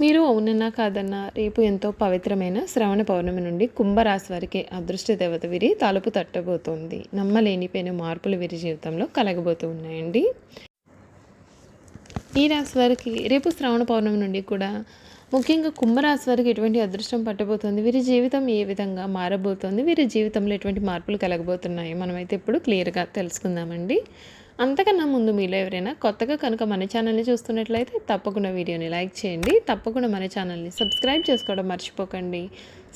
మీరు అవునన్నా కాదన్నా రేపు ఎంతో పవిత్రమైన శ్రవణ పౌర్ణమి నుండి కుంభరాశి వారికి అదృష్ట దేవత వీరి తలుపు తట్టబోతోంది. నమ్మలేనిపోయిన మార్పులు వీరి జీవితంలో కలగబోతూ ఉన్నాయండి. ఈ రాశి వారికి రేపు శ్రావణ పౌర్ణమి నుండి కూడా ముఖ్యంగా కుంభరాశి వారికి ఎటువంటి అదృష్టం పట్టబోతోంది? వీరి జీవితం ఏ విధంగా మారబోతోంది? వీరి జీవితంలో ఎటువంటి మార్పులు కలగబోతున్నాయి? మనమైతే ఇప్పుడు క్లియర్గా తెలుసుకుందామండి. అంతకన్నా ముందు మీలో ఎవరైనా కొత్తగా కనుక మన ఛానల్ని చూస్తున్నట్లయితే తప్పకుండా వీడియోని లైక్ చేయండి. తప్పకుండా మన ఛానల్ని సబ్స్క్రైబ్ చేసుకోవడం మర్చిపోకండి.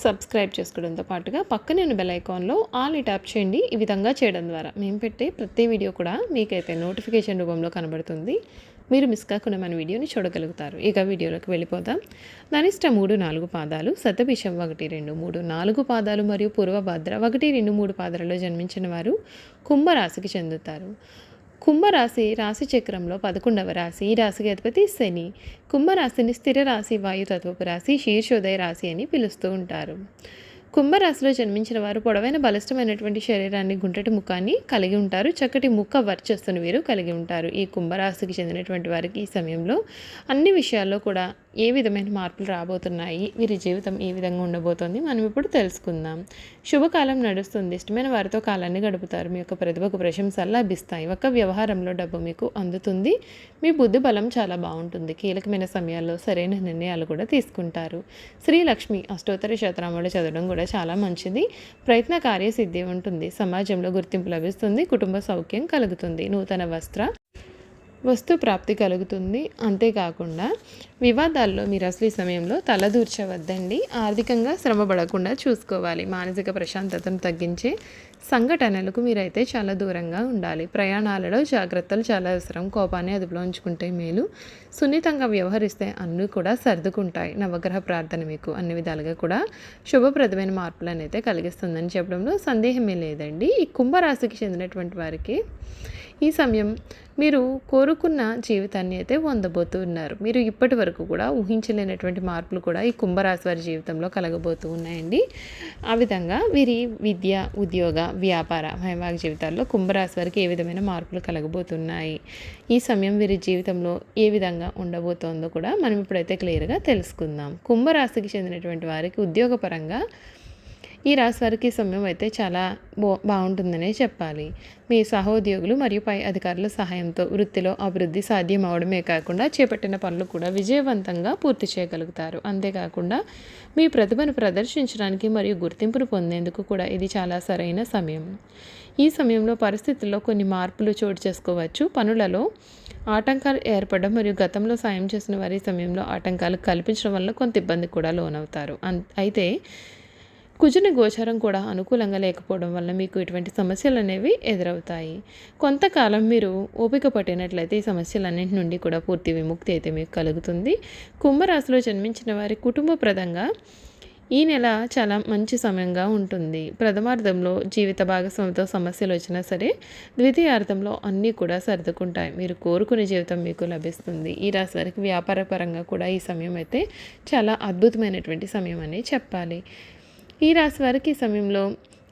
సబ్స్క్రైబ్ చేసుకోవడంతో పాటుగా పక్కనే ఉన్న బెల్ ఐకాన్లో ఆల్ ట్యాప్ చేయండి. ఈ విధంగా చేయడం ద్వారా మేము పెట్టే ప్రతి వీడియో కూడా మీకైతే నోటిఫికేషన్ రూపంలో కనబడుతుంది. మీరు మిస్ కాకుండా మన వీడియోని చూడగలుగుతారు. ఇక వీడియోలోకి వెళ్ళిపోదాం. ధనిష్ట మూడు నాలుగు పాదాలు శతభిషం ఒకటి రెండు మూడు నాలుగు పాదాలు మరియు పూర్వభద్ర ఒకటి రెండు మూడు పాదాలలో జన్మించిన వారు కుంభరాశికి చెందుతారు. కుంభరాశి రాశి చక్రంలో పదకొండవ రాశి ఈ రాశికి అధిపతి శని. కుంభరాశిని స్థిర రాశి వాయుతత్వపు రాశి శీర్షోదయ రాశి అని పిలుస్తూ ఉంటారు. కుంభరాశిలో జన్మించిన వారు పొడవైన బలిష్టమైనటువంటి శరీరాన్ని గుంటటి ముఖాన్ని కలిగి ఉంటారు. చక్కటి ముఖ వర్చస్సును వీరు కలిగి ఉంటారు. ఈ కుంభరాశికి చెందినటువంటి వారికి ఈ సమయంలో అన్ని విషయాల్లో కూడా ఏ విధమైన మార్పులు రాబోతున్నాయి? వీరి జీవితం ఏ విధంగా ఉండబోతోంది? మనం ఇప్పుడు తెలుసుకుందాం. శుభకాలం నడుస్తుంది. ఇష్టమైన వారితో కాలాన్ని గడుపుతారు. మీ యొక్క ప్రతిభకు ప్రశంసలు లభిస్తాయి. ఒక వ్యవహారంలో డబ్బు మీకు అందుతుంది. మీ బుద్ధి బలం చాలా బాగుంటుంది. కీలకమైన సమయాల్లో సరైన నిర్ణయాలు కూడా తీసుకుంటారు. శ్రీలక్ష్మి అష్టోత్తర శతనామాలు చదవడం కూడా చాలా మంచిది. ప్రయత్న కార్యసిద్ధి ఉంటుంది. సమాజంలో గుర్తింపు లభిస్తుంది. కుటుంబ సౌఖ్యం కలుగుతుంది. నూతన వస్త్ర వస్తు ప్రాప్తి కలుగుతుంది. అంతేకాకుండా వివాదాల్లో మీరు అసలు ఈ సమయంలో తలదూర్చవద్దండి. ఆర్థికంగా శ్రమ పడకుండా చూసుకోవాలి. మానసిక ప్రశాంతతను తగ్గించే సంఘటనలకు మీరైతే చాలా దూరంగా ఉండాలి. ప్రయాణాలలో జాగ్రత్తలు చాలా అవసరం. కోపాన్ని అదుపులో ఉంచుకుంటే మేలు. సున్నితంగా వ్యవహరిస్తే అన్నీ కూడా సర్దుకుంటాయి. నవగ్రహ ప్రార్థన మీకు అన్ని విధాలుగా కూడా శుభప్రదమైన మార్పులను అయితే కలిగిస్తుందని చెప్పడంలో సందేహమే లేదండి. ఈ కుంభరాశికి చెందినటువంటి వారికి ఈ సమయం మీరు కోరుకున్న జీవితాన్ని అయితే పొందబోతూ ఉన్నారు. మీరు ఇప్పటి వరకు కూడా ఊహించలేనటువంటి మార్పులు కూడా ఈ కుంభరాశి వారి జీవితంలో కలగబోతూ ఉన్నాయండి. ఆ విధంగా వీరి విద్య ఉద్యోగ వ్యాపార వైవాహిక జీవితాల్లో కుంభరాశి వారికి ఏ విధమైన మార్పులు కలగబోతున్నాయి? ఈ సమయం వీరి జీవితంలో ఏ విధంగా ఉండబోతోందో కూడా మనం ఇప్పుడైతే క్లియర్గా తెలుసుకుందాం. కుంభరాశికి చెందినటువంటి వారికి ఉద్యోగపరంగా ఈ రాశి వారికి సమయం అయితే చాలా బో బాగుంటుందనే చెప్పాలి. మీ సహోద్యోగులు మరియు పై అధికారుల సహాయంతో వృత్తిలో అభివృద్ధి సాధ్యం అవడమే కాకుండా చేపట్టిన పనులు కూడా విజయవంతంగా పూర్తి చేయగలుగుతారు. అంతేకాకుండా మీ ప్రతిభను ప్రదర్శించడానికి మరియు గుర్తింపును పొందేందుకు కూడా ఇది చాలా సరైన సమయం. ఈ సమయంలో పరిస్థితుల్లో కొన్ని మార్పులు చోటు చేసుకోవచ్చు. పనులలో ఆటంకాలు ఏర్పడడం మరియు గతంలో సాయం చేసిన వారి సమయంలో ఆటంకాలు కల్పించడం వల్ల కొంత ఇబ్బంది కూడా లోనవుతారు. అన్ అయితే కుజుని గోచారం కూడా అనుకూలంగా లేకపోవడం వల్ల మీకు ఇటువంటి సమస్యలు అనేవి ఎదురవుతాయి. కొంతకాలం మీరు ఓపిక పట్టినట్లయితే ఈ సమస్యలన్నింటి నుండి కూడా పూర్తి విముక్తి అయితే మీకు కలుగుతుంది. కుంభరాశిలో జన్మించిన వారి కుటుంబప్రదంగా ఈ నెల చాలా మంచి సమయంగా ఉంటుంది. ప్రథమార్థంలో జీవిత భాగస్వామితో సమస్యలు వచ్చినా సరే ద్వితీయార్థంలో అన్నీ కూడా సర్దుకుంటాయి. మీరు కోరుకునే జీవితం మీకు లభిస్తుంది. ఈ రాశి వారికి వ్యాపార పరంగా కూడా ఈ సమయం అయితే చాలా అద్భుతమైనటువంటి సమయం అని చెప్పాలి. ఈ రాశి వారికి ఈ సమయంలో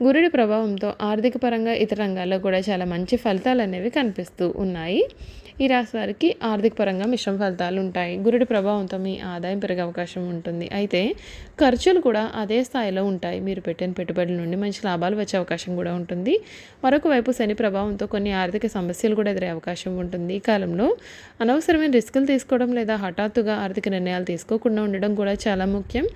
గురుడి ప్రభావంతో ఆర్థిక పరంగా ఇతర రంగాల్లో కూడా చాలా మంచి ఫలితాలు అనేవి కనిపిస్తూ ఉన్నాయి. ఈ రాశి వారికి ఆర్థిక పరంగా మిశ్రమ ఫలితాలు ఉంటాయి. గురుడి ప్రభావంతో మీ ఆదాయం పెరిగే అవకాశం ఉంటుంది. అయితే ఖర్చులు కూడా అదే స్థాయిలో ఉంటాయి. మీరు పెట్టిన పెట్టుబడుల నుండి మంచి లాభాలు వచ్చే అవకాశం కూడా ఉంటుంది. మరొక వైపు శని ప్రభావంతో కొన్ని ఆర్థిక సమస్యలు కూడా ఎదురే అవకాశం ఉంటుంది. ఈ కాలంలో అనవసరమైన రిస్కులు తీసుకోవడం లేదా హఠాత్తుగా ఆర్థిక నిర్ణయాలు తీసుకోకుండా ఉండడం కూడా చాలా ముఖ్యం.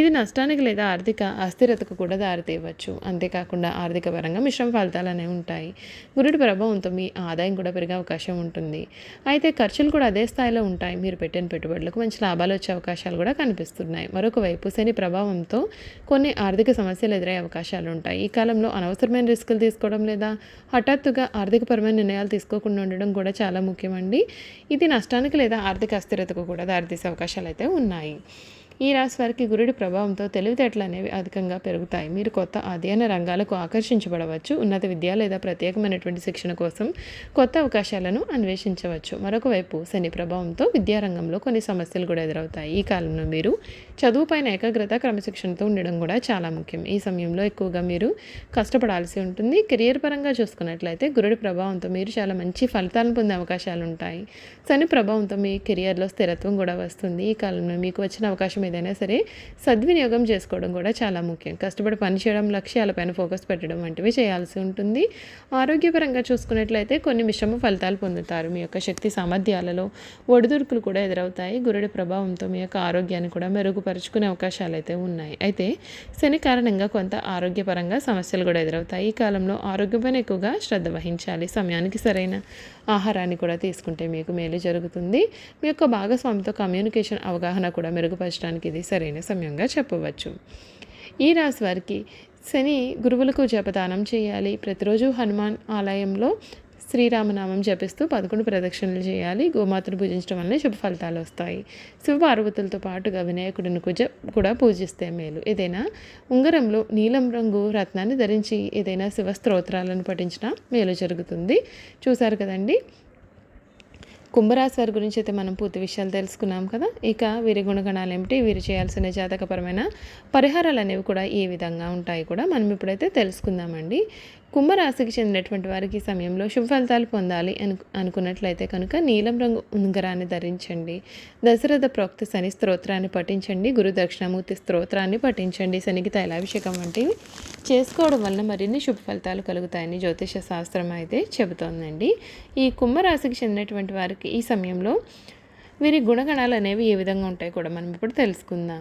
ఇది నష్టానికి లేదా ఆర్థిక అస్థిరతకు కూడా దారితీయవచ్చు. అంతేకాకుండా ఆర్థిక పరంగా మిశ్రమ ఫలితాలు అనేవి ఉంటాయి. గురుడి ప్రభావంతో మీ ఆదాయం కూడా పెరిగే అవకాశం ఉంటుంది. అయితే ఖర్చులు కూడా అదే స్థాయిలో ఉంటాయి. మీరు పెట్టిన పెట్టుబడులకు మంచి లాభాలు వచ్చే అవకాశాలు కూడా కనిపిస్తున్నాయి. మరొక వైపు శని ప్రభావంతో కొన్ని ఆర్థిక సమస్యలు ఎదురయ్యే అవకాశాలు ఉంటాయి. ఈ కాలంలో అనవసరమైన రిస్కులు తీసుకోవడం లేదా హఠాత్తుగా ఆర్థికపరమైన నిర్ణయాలు తీసుకోకుండా ఉండడం కూడా చాలా ముఖ్యమండి. ఇది నష్టానికి లేదా ఆర్థిక అస్థిరతకు కూడా దారితీసే అవకాశాలు అయితే ఉన్నాయి. ఈ రాశి వారికి గురుడి ప్రభావంతో తెలివితేటలు అనేవి అధికంగా పెరుగుతాయి. మీరు కొత్త అధ్యయన రంగాలకు ఆకర్షించబడవచ్చు. ఉన్నత విద్య లేదా ప్రత్యేకమైనటువంటి శిక్షణ కోసం కొత్త అవకాశాలను అన్వేషించవచ్చు. మరొక వైపు శని ప్రభావంతో విద్యారంగంలో కొన్ని సమస్యలు కూడా ఎదురవుతాయి. ఈ కాలంలో మీరు చదువుపైన ఏకాగ్రత క్రమశిక్షణతో ఉండడం కూడా చాలా ముఖ్యం. ఈ సమయంలో ఎక్కువగా మీరు కష్టపడాల్సి ఉంటుంది. కెరియర్ పరంగా చూసుకున్నట్లయితే గురుడి ప్రభావంతో మీరు చాలా మంచి ఫలితాలను పొందే అవకాశాలు ఉంటాయి. శని ప్రభావంతో మీ కెరియర్లో స్థిరత్వం కూడా వస్తుంది. ఈ కాలంలో మీకు వచ్చిన అవకాశం ఏదైనా సరే సద్వినియోగం చేసుకోవడం కూడా చాలా ముఖ్యం. కష్టపడి పనిచేయడం లక్ష్యాలపైన ఫోకస్ పెట్టడం వంటివి చేయాల్సి ఉంటుంది. ఆరోగ్యపరంగా చూసుకున్నట్లయితే కొన్ని మిశ్రమ ఫలితాలు పొందుతారు. మీ యొక్క శక్తి సామర్థ్యాలలో ఒడిదుడుకులు కూడా ఎదురవుతాయి. గురుడి ప్రభావంతో మీ యొక్క ఆరోగ్యాన్ని కూడా మెరుగుపరుచుకునే అవకాశాలు అయితే ఉన్నాయి. అయితే శని కారణంగా కొంత ఆరోగ్యపరంగా సమస్యలు కూడా ఎదురవుతాయి. ఈ కాలంలో ఆరోగ్యపైన ఎక్కువగా శ్రద్ధ వహించాలి. సమయానికి సరైన ఆహారాన్ని కూడా తీసుకుంటే మీకు మేలు జరుగుతుంది. మీ యొక్క భాగస్వామితో కమ్యూనికేషన్ అవగాహన కూడా మెరుగుపరచడానికి ఇది సరైన సమయంగా చెప్పవచ్చు. ఈ రాశి వారికి శని గురువులకు జపదానం చేయాలి. ప్రతిరోజు హనుమాన్ ఆలయంలో శ్రీరామనామం జపిస్తూ పదకొండు ప్రదక్షిణలు చేయాలి. గోమాతను పూజించడం వల్ల శుభ ఫలితాలు వస్తాయి. శివపార్వతులతో పాటుగా వినాయకుడిని కుజ కూడా పూజిస్తే మేలు. ఏదైనా ఉంగరంలో నీలం రంగు రత్నాన్ని ధరించి ఏదైనా శివ స్తోత్రాలను పఠించినా మేలు జరుగుతుంది. చూశారు కదండి? కుంభరాశి వారి గురించి అయితే మనం పూర్తి విషయాలు తెలుసుకున్నాం కదా. ఇక వీరి గుణగణాలు ఏమిటి? వీరు చేయాల్సిన జాతకపరమైన పరిహారాలు అనేవి కూడా ఏ విధంగా ఉంటాయి కూడా. మనం ఇప్పుడైతే తెలుసుకుందామండి. కుంభరాశికి చెందినటువంటి వారికి ఈ సమయంలో శుభ ఫలితాలు పొందాలి అను అనుకున్నట్లయితే కనుక నీలం రంగు ఉంగరాన్ని ధరించండి. దశరథ ప్రోక్త శని స్తోత్రాన్ని పఠించండి. గురు దక్షిణామూర్తి స్తోత్రాన్ని పఠించండి. శనికి తైలాభిషేకం వంటివి చేసుకోవడం వలన మరిన్ని శుభ ఫలితాలు కలుగుతాయని జ్యోతిష శాస్త్రం అయితే చెబుతోందండి. ఈ కుంభరాశికి చెందినటువంటి వారికి ఈ సమయంలో వీరి గుణగణాలు అనేవి ఏ విధంగా ఉంటాయి కూడా మనం ఇప్పుడు తెలుసుకుందాం.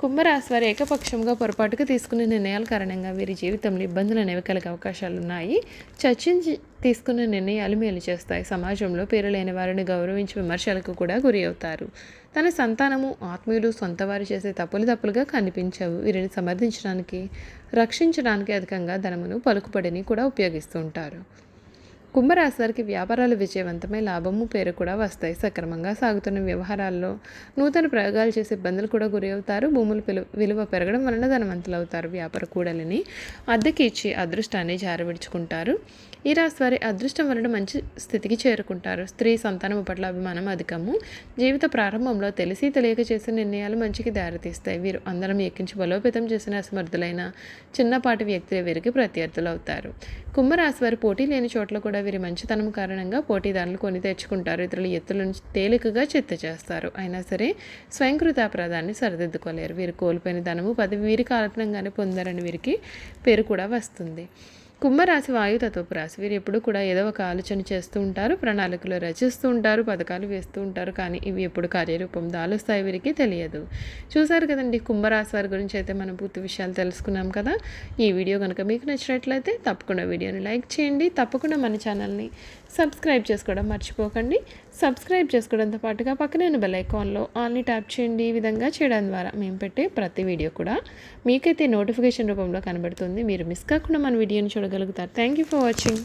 కుంభరాశి వారి ఏకపక్షంగా పొరపాటుగా తీసుకునే నిర్ణయాల కారణంగా వీరి జీవితంలో ఇబ్బందులు అనేవి కలిగే అవకాశాలు ఉన్నాయి. చర్చించి తీసుకున్న నిర్ణయాలు మేలు చేస్తాయి. సమాజంలో పేరు లేని వారిని గౌరవించి విమర్శలకు కూడా గురి అవుతారు. తన సంతానము ఆత్మీయులు సొంత వారు చేసే తప్పులు తప్పులుగా కనిపించవు. వీరిని సమర్థించడానికి రక్షించడానికి అధికంగా ధనమును పలుకుబడిని కూడా ఉపయోగిస్తుంటారు. కుంభరాశి వారికి వ్యాపారాలు విజయవంతమై లాభము పేరు కూడా వస్తాయి. సక్రమంగా సాగుతున్న వ్యవహారాల్లో నూతన ప్రయోగాలు చేసే ఇబ్బందులు కూడా గురి అవుతారు. భూములు విలువ పెరగడం వలన ధనవంతులు అవుతారు వ్యాపార కూడలిని అద్దెకి ఇచ్చి అదృష్టాన్ని జారవిడుచుకుంటారు. ఈ రాశి వారి అదృష్టం వలన మంచి స్థితికి చేరుకుంటారు. స్త్రీ సంతానం పట్ల అభిమానం అధికము. జీవిత ప్రారంభంలో తెలిసి తెలియక చేసిన నిర్ణయాలు మంచికి దారితీస్తాయి. వీరు అందరం ఎక్కించి బలోపేతం చేసిన అసమర్థులైన చిన్నపాటి వ్యక్తులు వీరికి ప్రత్యర్థులు అవుతారు కుంభరాశి వారి పోటీ లేని చోట్ల కూడా వీరి మంచితనం కారణంగా పోటీదారులు కొని తెచ్చుకుంటారు. ఇతరుల ఎత్తులను తేలికగా చిత్త చేస్తారు. అయినా సరే స్వయంకృత అపరాధాన్ని సరిదిద్దుకోలేరు. వీరు కోల్పోయిన ధనము పది వీరి కారణంగానే పొందారని వీరికి పేరు కూడా వస్తుంది. కుంభరాశి వాయుతత్వపు రాశి వీరు ఎప్పుడు కూడా ఏదో ఒక ఆలోచన చేస్తూ ఉంటారు ప్రణాళికలు రచిస్తూ ఉంటారు పథకాలు వేస్తూ ఉంటారు కానీ ఇవి ఎప్పుడు కార్యరూపం దాలుస్తాయి వీరికి తెలియదు. చూసారు కదండి కుంభరాశి వారి గురించి అయితే మనం పూర్తి విషయాలు తెలుసుకున్నాం కదా. ఈ వీడియో కనుక మీకు నచ్చినట్లయితే తప్పకుండా వీడియోని లైక్ చేయండి. తప్పకుండా మన ఛానల్ని సబ్స్క్రైబ్ చేసుకోవడం మర్చిపోకండి. సబ్స్క్రైబ్ చేసుకోవడంతో పాటుగా పక్కనే బెల్ ఐకాన్లో ఆల్ని ట్యాప్ చేయండి. ఈ విధంగా చేయడం ద్వారా మేము పెట్టే ప్రతి వీడియో కూడా మీకైతే నోటిఫికేషన్ రూపంలో కనబడుతుంది. మీరు మిస్ కాకుండా మన వీడియోని రాగలుగుతారు థ్యాంక్ యూ ఫర్ వాచింగ్